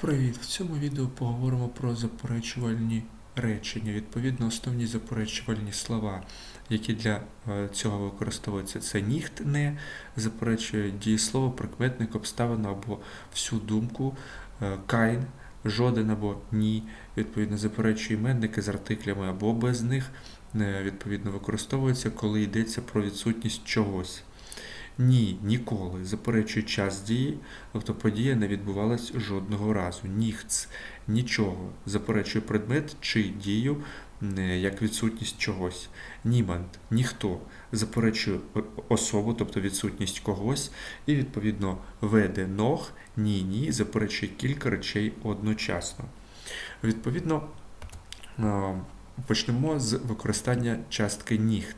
Привіт! В цьому відео поговоримо про заперечувальні речення. Відповідно, основні заперечувальні слова, які для е, цього використовуються, це ніхт не заперечує дієслово, прикметник, обставину або всю думку, е, кайн, жоден або ні, відповідно, заперечує іменники з артиклями або без них, е, відповідно, використовуються, коли йдеться про відсутність чогось. Ні, ніколи. Заперечує час дії, тобто подія не відбувалась жодного разу. Ніхц, нічого. Заперечує предмет чи дію е, як відсутність чогось. Німант, ніхто. Заперечує особу, тобто відсутність когось. І, відповідно, веде ног, ні, ні, заперечує кілька речей одночасно. Відповідно, е, почнемо з використання частки ніхт.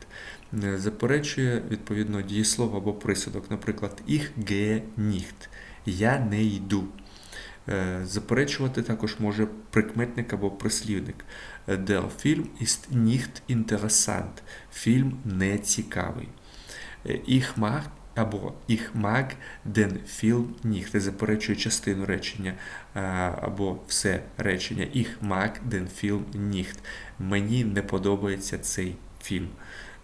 Е, заперечує відповідно дієслово або присудок, наприклад, «Ich gehe nicht» я не йду. Е, заперечувати також може прикметник або прислівник. Е, Der Film ist nicht interessant. Фільм не цікавий. Ich mag або Ich mag den Film nicht. Заперечує частину речення або все речення. Ich mag den Film nicht. Мені не подобається цей фільм.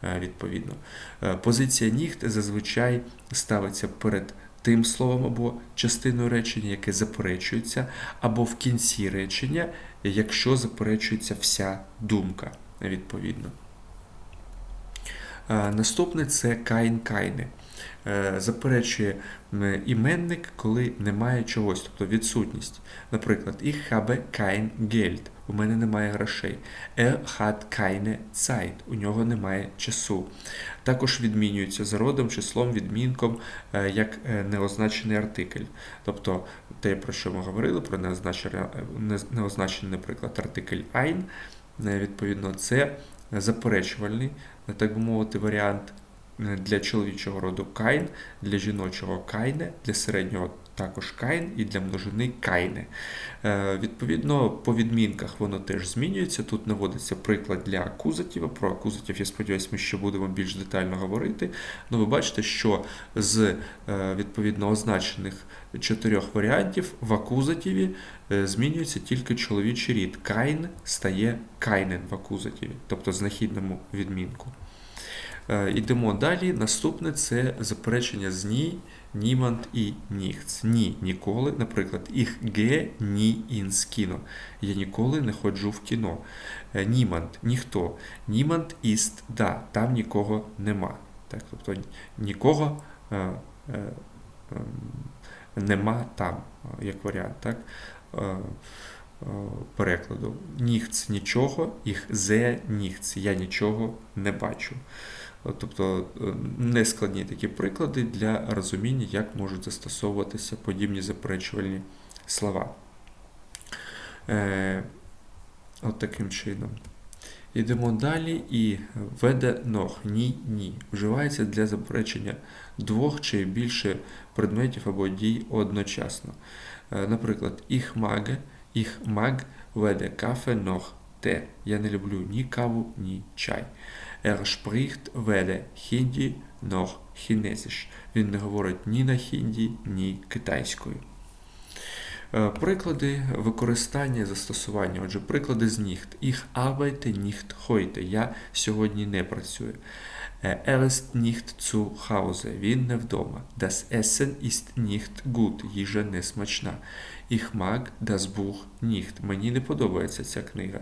Е, відповідно. Е, позиція ніхт зазвичай ставиться перед тим словом або частиною речення, яке заперечується, або в кінці речення, якщо заперечується вся думка. відповідно. Е, наступне це кайн-кайне. Заперечує іменник, коли немає чогось, тобто відсутність. Наприклад, ich habe kein Geld у мене немає грошей. Er hat keine Zeit, у нього немає часу. Також відмінюється за родом, числом, відмінком е, як е, неозначений артикль. Тобто те, про що ми говорили, про неозначений, наприклад, артикль ein, е, відповідно, це заперечувальний, так би мовити, варіант для чоловічого роду кайн, для жіночого кайне, для середнього також кайн і для множини кайни. Е, відповідно, по відмінках воно теж змінюється. Тут наводиться приклад для акузатів. Про акузатів, я сподіваюся, ми ще будемо більш детально говорити. Ну, ви бачите, що з е, відповідно означених чотирьох варіантів в акузативі е, змінюється тільки чоловічий рід. Кайн стає кайнен в акузативі, тобто знахідному відмінку. Йдемо далі. Наступне це заперечення з ні niemand і nichts. Ні, ніколи. Наприклад, ich gehe nie ins Kino. Я ніколи не ходжу в кіно. Niemand – ніхто. Niemand ist да, там нікого нема. Так, Тобто нікого е, е, е, нема там, як варіант. так? Е, е, Перекладу. Ніхц нічого, їх зе ніхц. Я нічого не бачу. Тобто е, нескладні такі приклади для розуміння, як можуть застосовуватися подібні заперечувальні слова. Е, От таким чином. Йдемо далі і веде ног ні, ні. Вживається для заперечення двох чи більше предметів або дій одночасно. Е, наприклад, ich mag, ich mag веде кафе ног те. Я не люблю ні каву, ні чай. Er spricht weder хінді noch Chinesisch. Він не говорить ні на хінді, ні китайською. Е, приклади використання і застосування. Отже, приклади з ніхт. Ich arbeite nicht heute. Я сьогодні не працюю. Er ist nicht zu Hause. Він не вдома. Das Essen ist nicht gut. Їжа не смачна. Ich mag das Buch nicht. Мені не подобається ця книга.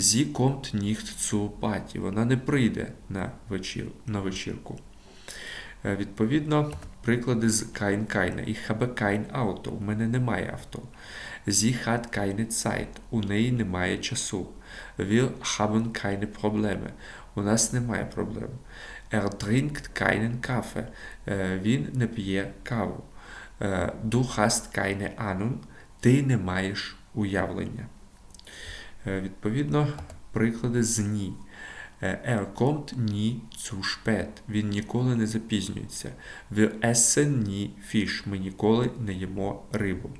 Sie kommt nicht zu Party. Вона не прийде на вечір, на вечірку. Е, відповідно, приклади з kein keine. Ich habe kein Auto. У мене немає авто. Sie hat keine Zeit. У неї немає часу. Wir haben keine Probleme. У нас немає проблем. Er trinkt keinen Kaffee. Він не п'є каву. Du hast keine Ahnung. Ти не маєш уявлення. Відповідно, приклади з ні. Er kommt nie zu spät. Він ніколи не запізнюється. Wir essen nie Fisch. Ми ніколи не їмо рибу.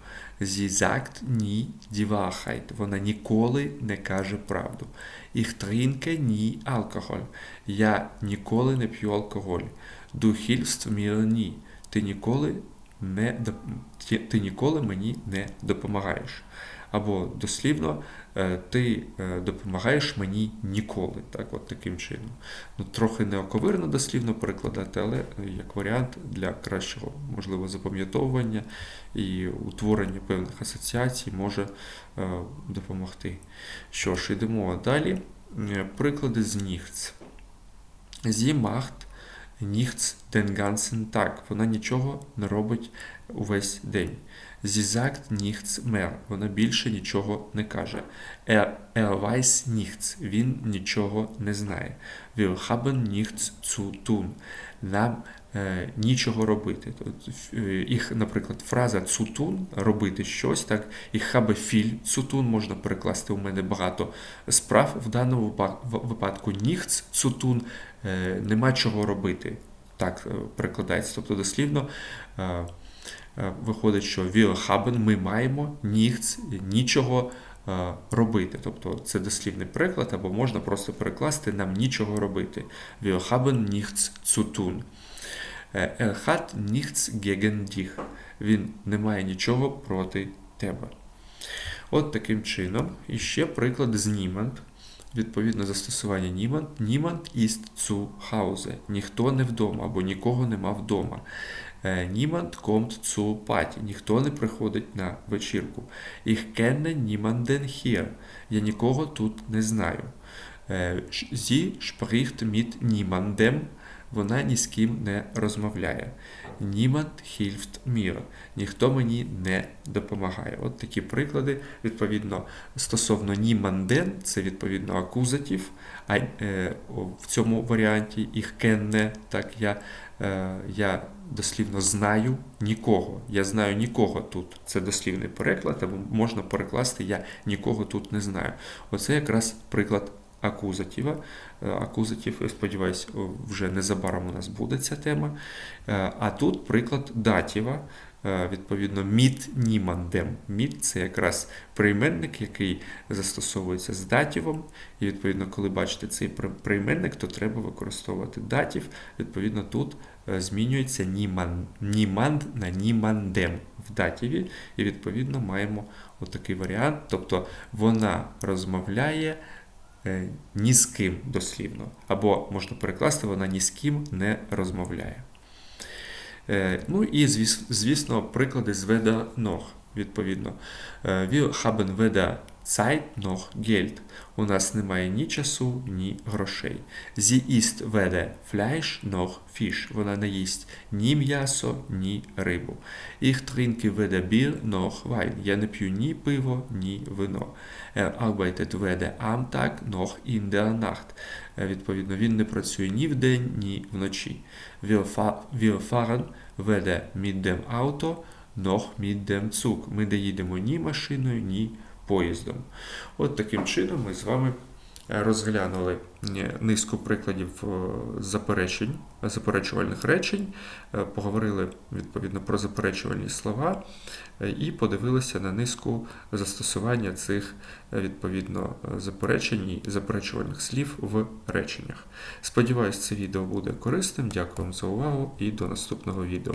Sie sagt nie die Wahrheit. Вона ніколи не каже правду. Ich trinke nie Alkohol. Я ніколи не п'ю алкоголь. Du hilfst mir nie. Ти ніколи не ти ніколи мені не допомагаєш. Або дослівно е, ти е, допомагаєш мені ніколи. Так, от таким чином. Ну, трохи неоковирно дослівно перекладати, але е, як варіант для кращого, можливо, запам'ятовування і утворення певних асоціацій може допомогти. Що ж, йдемо далі. Приклади з нігц. Macht den ganzen Tag. Вона нічого не робить увесь день. Sagt nichts mehr. Вона більше нічого не каже. Weiß nichts. Він нічого не знає. Tun. Нам е, нічого робити. Е, їх, наприклад, фраза tun – робити щось, так, і viel zu tun можна перекласти у мене багато справ. В даному випадку zu tun е, нема чого робити. Так е, перекладається. Тобто дослівно е, е, виходить, що wir haben, ми маємо nichts, нічого е, робити. Тобто це дослівний переклад, або можна просто перекласти нам нічого робити. Wir haben nichts zu tun. Е, Er hat nichts gegen dich. Він не має нічого проти тебе. От таким чином. І ще приклад з niemand. Відповідно застосування niemand. Niemand ist zu Hause. Ніхто не вдома або нікого нема вдома. Е, Party. Ніхто не приходить на вечірку. Я нікого тут не знаю. Е, ш- Sie spricht mit niemandem. Вона ні з ким не розмовляє. Niemand hilft mir. Ніхто мені не допомагає. От такі приклади. Відповідно, стосовно niemanden, це відповідно акузатив, а е, в цьому варіанті їх кенне, так я, е, я дослівно знаю нікого. Я знаю нікого тут. Це дослівний переклад, або можна перекласти Я нікого тут не знаю. Оце якраз приклад акузатива. Е, Акузатив, я сподіваюся, вже незабаром у нас буде ця тема. Е, А тут приклад датіва. Е, Відповідно, міт німандем. Міт це якраз прийменник, який застосовується з датівом. І відповідно, коли бачите цей прийменник, то треба використовувати датів. Відповідно, тут е, змінюється німан, німанд на німандем в датіві. І відповідно маємо отакий варіант. Тобто вона розмовляє е, ні з ким дослівно. Або можна перекласти, вона ні з ким не розмовляє. Е, Ну і звісно, приклади з веда ног. Відповідно, Е, wir haben weder Zeit noch Geld. У нас немає ні часу, ні грошей. Sie isst weder Fleisch noch Fisch. Вона не їсть ні м'ясо, ні рибу. Ich trinke weder Bier noch Wein. Я не п'ю ні пиво, ні вино. Er arbeitet weder am Tag noch in der Nacht. Е, Відповідно, він не працює ні вдень, ні вночі. Wir fahren weder mit dem Auto noch mit dem Zug. Ми не їдемо ні машиною, ні поїздом. От таким чином ми з вами е, розглянули е, низку прикладів е, заперечень, заперечувальних речень, поговорили відповідно про заперечувальні слова і подивилися на низку застосування цих відповідно заперечень і заперечувальних слів в реченнях. Сподіваюсь, це відео буде корисним. Дякую вам за увагу і до наступного відео.